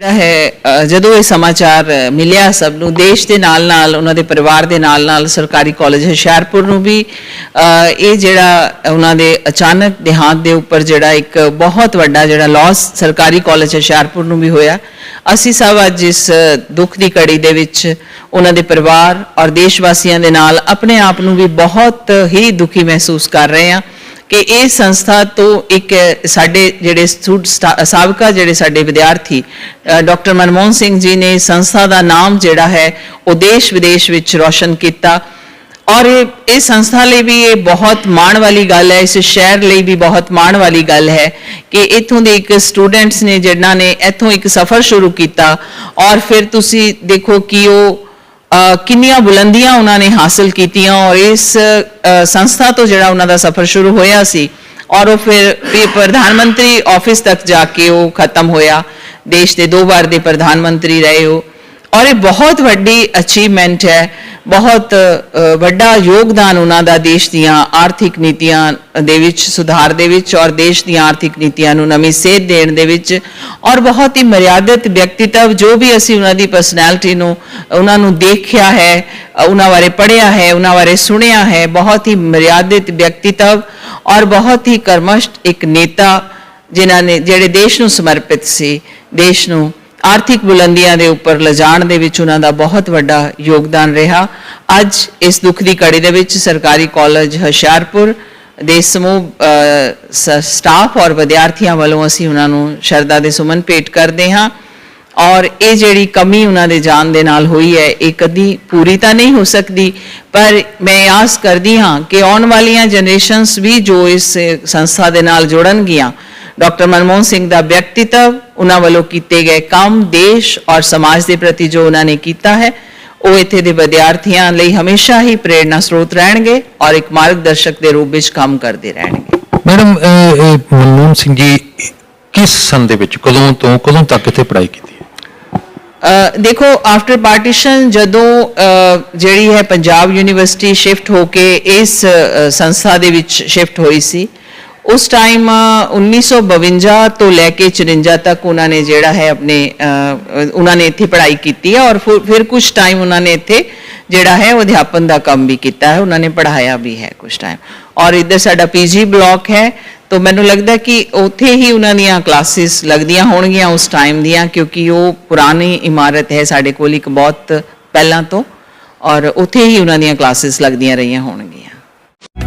ਹੈ ਜਦੋਂ ਇਹ ਸਮਾਚਾਰ ਮਿਲਿਆ ਸਭ ਨੂੰ, ਦੇਸ਼ ਦੇ ਨਾਲ ਨਾਲ ਉਹਨਾਂ ਦੇ ਪਰਿਵਾਰ ਦੇ ਨਾਲ ਨਾਲ ਸਰਕਾਰੀ ਕਾਲਜ ਹੁਸ਼ਿਆਰਪੁਰ ਨੂੰ ਵੀ ਇਹ ਜਿਹੜਾ ਉਹਨਾਂ ਦੇ ਅਚਾਨਕ ਦੇਹਾਂਤ ਦੇ ਉੱਪਰ ਜਿਹੜਾ ਇੱਕ ਬਹੁਤ ਵੱਡਾ ਜਿਹੜਾ ਲਾਸ ਸਰਕਾਰੀ ਕਾਲਜ ਹੁਸ਼ਿਆਰਪੁਰ ਨੂੰ ਵੀ ਹੋਇਆ। ਅਸੀਂ ਸਭ ਅੱਜ ਇਸ ਦੁੱਖ ਦੀ ਕੜੀ ਦੇ ਵਿੱਚ ਉਹਨਾਂ ਦੇ ਪਰਿਵਾਰ ਔਰ ਦੇਸ਼ ਵਾਸੀਆਂ ਦੇ ਨਾਲ ਆਪਣੇ ਆਪ ਨੂੰ ਵੀ ਬਹੁਤ ਹੀ ਦੁਖੀ ਮਹਿਸੂਸ ਕਰ ਰਹੇ ਹਾਂ। ਕਿ ਇਹ ਸੰਸਥਾ ਤੋਂ ਇੱਕ ਸਾਡੇ ਜਿਹੜੇ ਸਟੂਡ ਸਟਾ- ਸਾਬਕਾ ਜਿਹੜੇ ਸਾਡੇ ਵਿਦਿਆਰਥੀ ਡਾਕਟਰ ਮਨਮੋਹਨ ਸਿੰਘ ਜੀ ਨੇ ਇਸ ਸੰਸਥਾ ਦਾ ਨਾਮ ਜਿਹੜਾ ਹੈ, ਉਹ ਦੇਸ਼ ਵਿਦੇਸ਼ ਵਿੱਚ ਰੌਸ਼ਨ ਕੀਤਾ। ਔਰ ਇਹ ਇਹ ਸੰਸਥਾ ਲਈ ਵੀ ਇਹ ਬਹੁਤ ਮਾਣ ਵਾਲੀ ਗੱਲ ਹੈ, ਇਸ ਸ਼ਹਿਰ ਲਈ ਵੀ ਬਹੁਤ ਮਾਣ ਵਾਲੀ ਗੱਲ ਹੈ ਕਿ ਇੱਥੋਂ ਦੇ ਇੱਕ ਸਟੂਡੈਂਟਸ ਨੇ, ਜਿਨ੍ਹਾਂ ਨੇ ਇੱਥੋਂ ਇੱਕ ਸਫ਼ਰ ਸ਼ੁਰੂ ਕੀਤਾ। ਔਰ ਫਿਰ ਤੁਸੀਂ ਦੇਖੋ ਕਿ ਉਹ ਕਿੰਨੀਆਂ ਬੁਲੰਦੀਆਂ ਉਹਨਾਂ ਨੇ ਹਾਸਲ ਕੀਤੀਆਂ ਔਰ ਇਸ ਸੰਸਥਾ ਤੋਂ ਜਿਹੜਾ ਉਹਨਾਂ ਦਾ ਸਫ਼ਰ ਸ਼ੁਰੂ ਹੋਇਆ ਸੀ ਔਰ ਉਹ ਫਿਰ ਪ੍ਰਧਾਨ ਮੰਤਰੀ ਆਫਿਸ ਤੱਕ ਜਾ ਕੇ ਉਹ ਖਤਮ ਹੋਇਆ। ਦੇਸ਼ ਦੇ ਦੋ ਵਾਰ ਦੇ ਪ੍ਰਧਾਨ ਮੰਤਰੀ ਰਹੇ ਉਹ। ਔਰ ਇਹ ਬਹੁਤ ਵੱਡੀ ਅਚੀਵਮੈਂਟ ਹੈ। ਬਹੁਤ ਵੱਡਾ ਯੋਗਦਾਨ ਉਹਨਾਂ ਦਾ ਦੇਸ਼ ਦੀਆਂ ਆਰਥਿਕ ਨੀਤੀਆਂ ਦੇ ਵਿੱਚ, ਸੁਧਾਰ ਦੇ ਵਿੱਚ ਔਰ ਦੇਸ਼ ਦੀਆਂ ਆਰਥਿਕ ਨੀਤੀਆਂ ਨੂੰ ਨਵੀਂ ਸੇਧ ਦੇਣ ਦੇ ਵਿੱਚ ਔਰ ਬਹੁਤ ਹੀ ਮਰਿਆਦਿਤ ਵਿਅਕਤੀਤਵ ਜੋ ਵੀ ਅਸੀਂ ਉਹਨਾਂ ਦੀ ਪਰਸਨੈਲਿਟੀ ਨੂੰ, ਉਹਨਾਂ ਨੂੰ ਦੇਖਿਆ ਹੈ, ਉਹਨਾਂ ਬਾਰੇ ਪੜ੍ਹਿਆ ਹੈ, ਉਹਨਾਂ ਬਾਰੇ ਸੁਣਿਆ ਹੈ, ਬਹੁਤ ਹੀ ਮਰਿਆਦਿਤ ਵਿਅਕਤੀਤਵ ਔਰ ਬਹੁਤ ਹੀ ਕਰਮਸ਼ਟ ਇੱਕ ਨੇਤਾ ਜਿਨ੍ਹਾਂ ਨੇ, ਜਿਹੜੇ ਦੇਸ਼ ਨੂੰ ਸਮਰਪਿਤ ਸੀ, ਦੇਸ਼ ਨੂੰ ਆਰਥਿਕ ਬੁਲੰਦੀਆਂ ਦੇ ਉੱਪਰ ਲਿਜਾਣ ਦੇ ਵਿੱਚ ਉਹਨਾਂ ਦਾ ਬਹੁਤ ਵੱਡਾ ਯੋਗਦਾਨ ਰਿਹਾ। ਅੱਜ ਇਸ ਦੁੱਖ ਦੀ ਕੜੀ ਦੇ ਵਿੱਚ ਸਰਕਾਰੀ ਕਾਲਜ ਹੁਸ਼ਿਆਰਪੁਰ ਦੇ ਸਮੂਹ ਸ- ਸਟਾਫ ਔਰ ਵਿਦਿਆਰਥੀਆਂ ਵੱਲੋਂ ਅਸੀਂ ਉਹਨਾਂ ਨੂੰ ਸ਼ਰਧਾ ਦੇ ਸੁਮਨ ਭੇਟ ਕਰਦੇ ਹਾਂ। ਔਰ ਇਹ ਜਿਹੜੀ ਕਮੀ ਉਹਨਾਂ ਦੇ ਜਾਨ ਦੇ ਨਾਲ ਹੋਈ ਹੈ, ਇਹ ਕਦੀ ਪੂਰੀ ਤਾਂ ਨਹੀਂ ਹੋ ਸਕਦੀ, ਪਰ ਮੈਂ ਆਸ ਕਰਦੀ ਹਾਂ ਕਿ ਆਉਣ ਵਾਲੀਆਂ ਜਨਰੇਸ਼ਨਸ ਵੀ ਜੋ ਇਸ ਸੰਸਥਾ ਦੇ ਨਾਲ ਜੁੜਨਗੀਆਂ ਡਾਕਟਰ ਮਨਮੋਹਨ ਸਿੰਘ ਦਾ ਵਿਅਕਤੀਤਵ ਉਹਨਾਂ ਵੱਲੋਂ ਕੀਤੇ ਗਏ ਕੰਮ ਦੇਸ਼ ਔਰ ਸਮਾਜ ਦੇ ਪ੍ਰਤੀ ਜੋ ਉਹਨਾਂ ਨੇ ਕੀਤਾ ਹੈ ਉਹ ਇੱਥੇ ਦੇ ਵਿਦਿਆਰਥੀਆਂ ਲਈ ਹਮੇਸ਼ਾ ਹੀ ਪ੍ਰੇਰਣਾ ਸਰੋਤ ਰਹਿਣਗੇ ਔਰ ਇੱਕ ਮਾਰਗਦਰਸ਼ਕ ਦੇ ਰੂਪ ਵਿੱਚ ਕੰਮ ਕਰਦੇ ਰਹਿਣਗੇ। ਮੈਡਮ ਮਨਮੋਹਨ ਸਿੰਘ ਜੀ ਕਿਸ ਸੰਨ ਦੇ ਵਿੱਚ ਕਦੋਂ ਤੋਂ ਕਦੋਂ ਤੱਕ ਇੱਥੇ ਪੜ੍ਹਾਈ ਕੀਤੀ ਦੇਖੋ ਆਫਟਰ ਪਾਰਟੀਸ਼ਨ ਜਦੋਂ ਜਿਹੜੀ ਹੈ ਪੰਜਾਬ ਯੂਨੀਵਰਸਿਟੀ ਸ਼ਿਫਟ ਹੋ ਕੇ ਇਸ ਸੰਸਥਾ ਦੇ ਵਿੱਚ ਸ਼ਿਫਟ ਹੋਈ ਸੀ ਉਸ ਟਾਈਮ 1952 ਤੋਂ ਲੈ ਕੇ 54 ਤੱਕ ਉਹਨਾਂ ਨੇ ਜਿਹੜਾ ਹੈ ਆਪਣੇ ਉਹਨਾਂ ਨੇ ਇੱਥੇ ਪੜ੍ਹਾਈ ਕੀਤੀ ਹੈ ਔਰ ਫਿਰ- ਫਿਰ ਕੁਝ ਟਾਈਮ ਉਹਨਾਂ ਨੇ ਇੱਥੇ ਜਿਹੜਾ ਹੈ ਉਹ ਅਧਿਆਪਨ ਦਾ ਕੰਮ ਵੀ ਕੀਤਾ ਹੈ ਉਹਨਾਂ ਨੇ ਪੜ੍ਹਾਇਆ ਵੀ ਹੈ ਕੁਝ ਟਾਈਮ ਔਰ ਇੱਧਰ ਸਾਡਾ ਪੀਜੀ ਬਲਾਕ ਹੈ ਤੋ ਮੈਨੂੰ ਲੱਗਦਾ ਕਿ ਉੱਥੇ ਹੀ ਉਹਨਾਂ ਦੀਆਂ ਕਲਾਸਿਸ ਲੱਗਦੀਆਂ ਹੋਣਗੀਆਂ ਉਸ ਟਾਈਮ ਦੀਆਂ ਕਿਉਂਕਿ ਉਹ ਪੁਰਾਣੀ ਇਮਾਰਤ ਹੈ ਸਾਡੇ ਕੋਲ ਇੱਕ ਬਹੁਤ ਪਹਿਲਾਂ ਤੋਂ ਔਰ ਉੱਥੇ ਹੀ ਉਹਨਾਂ ਦੀਆਂ ਕਲਾਸਿਸ ਲੱਗਦੀਆਂ ਰਹੀਆਂ ਹੋਣਗੀਆਂ